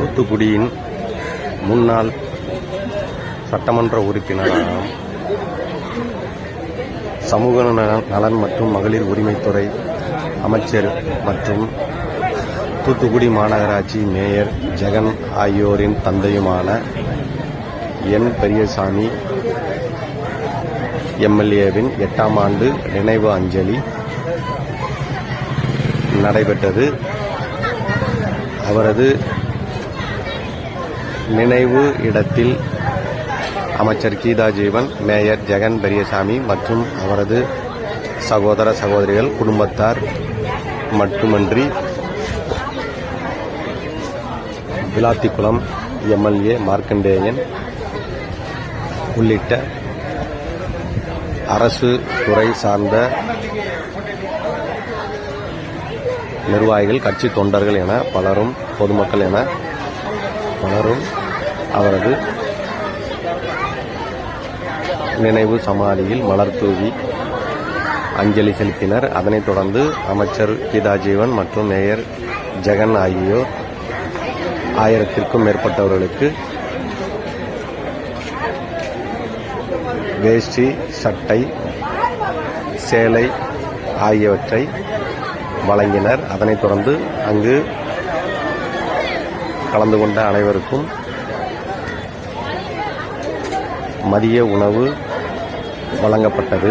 தூத்துக்குடியின் முன்னாள் சட்டமன்ற உறுப்பினராகவும் சமூக நலன் மற்றும் மகளிர் உரிமைத்துறை அமைச்சர் மற்றும் தூத்துக்குடி மாநகராட்சி மேயர் ஜெகன் ஆகியோரின் தந்தையுமான என் பெரியசாமி எம்எல்ஏவின் எட்டாம் ஆண்டு நினைவு அஞ்சலி நடைபெற்றது. அவரது நினைவு இடத்தில் அமைச்சர் கீதா ஜீவன் மேயர் ஜெகன் பெரியசாமி மற்றும் அவரது சகோதர சகோதரிகள் குடும்பத்தார் மட்டுமன்றி விளாத்திக்குளம் எம்எல்ஏ மார்க்கண்டேயன் உள்ளிட்ட அரசு துறை சார்ந்த நிர்வாகிகள் கட்சி தொண்டர்கள் என பலரும் பொதுமக்கள் என பலரும் அவரது நினைவு சமாதியில் மலர் தூவி அஞ்சலி செலுத்தினர். அதனைத் தொடர்ந்து அமைச்சர் கீதாஜீவன் மற்றும் மேயர் ஜெகன் ஆகியோர் ஆயிரத்திற்கும் மேற்பட்டவர்களுக்கு வேஷ்டி சட்டை சேலை ஆகியவற்றை வழங்கினர். அதனைத் தொடர்ந்து அங்கு கலந்து கொண்ட அனைவருக்கும் மதிய உணவு வழங்கப்பட்டது.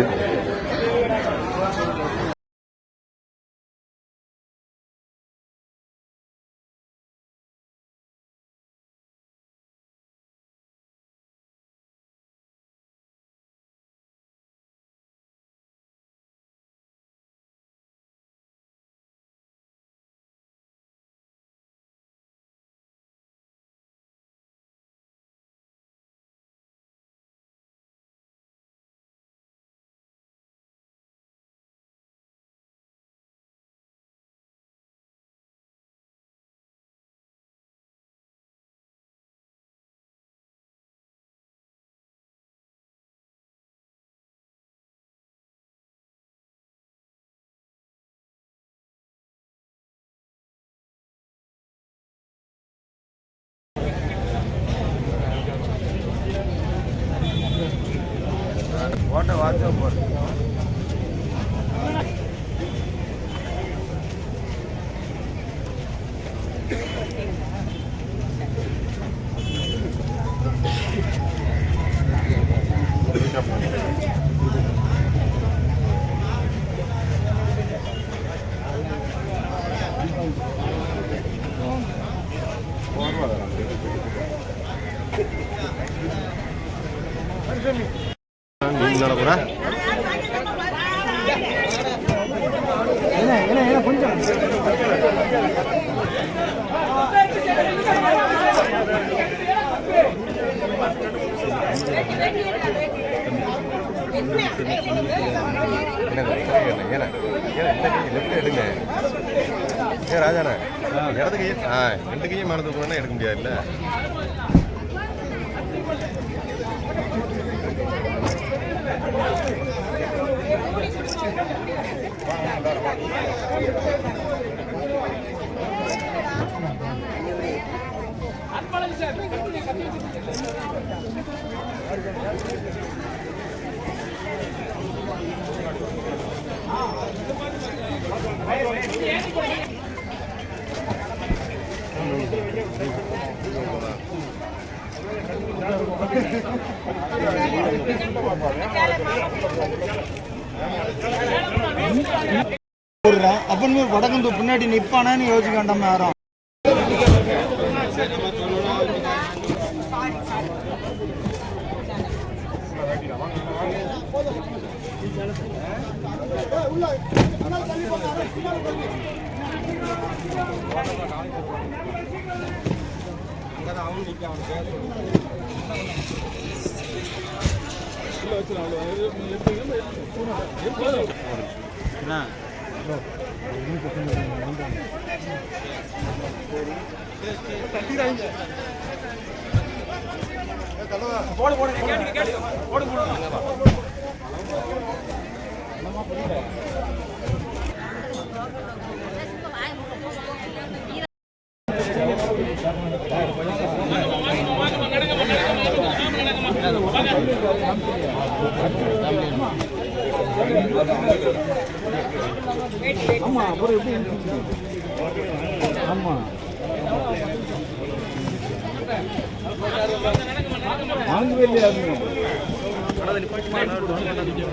ஏன் ராஜாண்ணா இடது கையை ஆ ரெண்டு கையும் தூக்கணும்னா எடுக்க முடியாதுல்ல? அப்பன் வடக்கந்து பின்னாடி நிப்பானான்னு யோசிக்க வேண்டாம யாரும் Thank you. என்ன போடு போடு போடு போடு. ஆமா அப்புறம் எப்படி ஆமா. அதுங்க